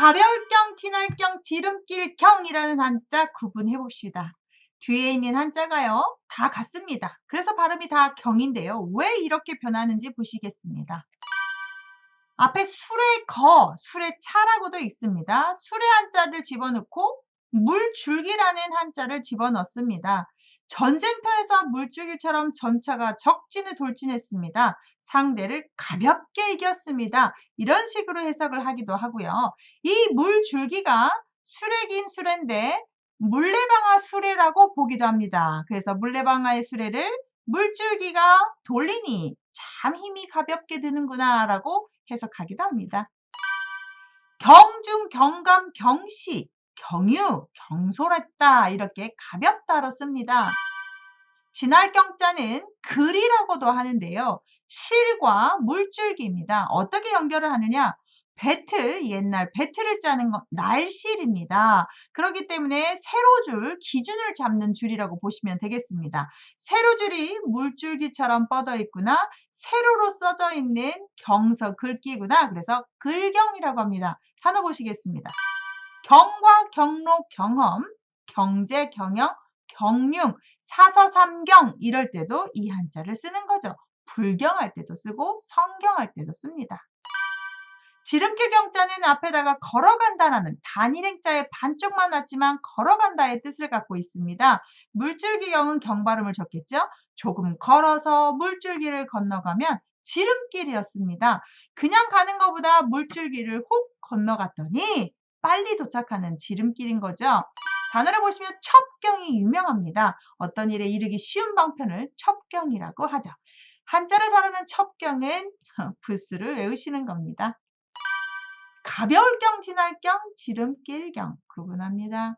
가벼울경, 진할경, 지름길경이라는 한자 구분해 봅시다. 뒤에 있는 한자가요. 다 같습니다. 그래서 발음이 다 경인데요. 왜 이렇게 변하는지 보시겠습니다. 앞에 술의 거, 술의 차라고도 있습니다. 술의 한자를 집어넣고 물줄기라는 한자를 집어넣습니다. 전쟁터에서 물줄기처럼 전차가 적진을 돌진했습니다. 상대를 가볍게 이겼습니다. 이런 식으로 해석을 하기도 하고요. 이 물줄기가 수레긴 수레인데 물레방아 수레라고 보기도 합니다. 그래서 물레방아의 수레를 물줄기가 돌리니 참 힘이 가볍게 드는구나 라고 해석하기도 합니다. 경중, 경감, 경시, 경유, 경솔했다 이렇게 가볍다로 씁니다. 진할 경자는 글이라고도 하는데요. 실과 물줄기입니다. 어떻게 연결을 하느냐? 배틀, 옛날 배틀을 짜는 것, 날실입니다. 그렇기 때문에 세로줄, 기준을 잡는 줄이라고 보시면 되겠습니다. 세로줄이 물줄기처럼 뻗어 있구나. 세로로 써져 있는 경서 글귀구나. 그래서 글경이라고 합니다. 하나 보시겠습니다. 경과, 경로, 경험, 경제, 경영, 경융, 사서 삼경 이럴 때도 이 한자를 쓰는 거죠. 불경할 때도 쓰고 성경할 때도 씁니다. 지름길 경자는 앞에다가 걸어간다라는 단일행자의 반쪽만 왔지만 걸어간다의 뜻을 갖고 있습니다. 물줄기경은 경발음을 적겠죠. 조금 걸어서 물줄기를 건너가면 지름길이었습니다. 그냥 가는 것보다 물줄기를 혹 건너갔더니 빨리 도착하는 지름길인 거죠. 단어를 보시면 첩경이 유명합니다. 어떤 일에 이르기 쉬운 방편을 첩경이라고 하죠. 한자를 잘하는 첩경은 부스를 외우시는 겁니다. 가벼울경, 진할경, 지름길 경 구분합니다.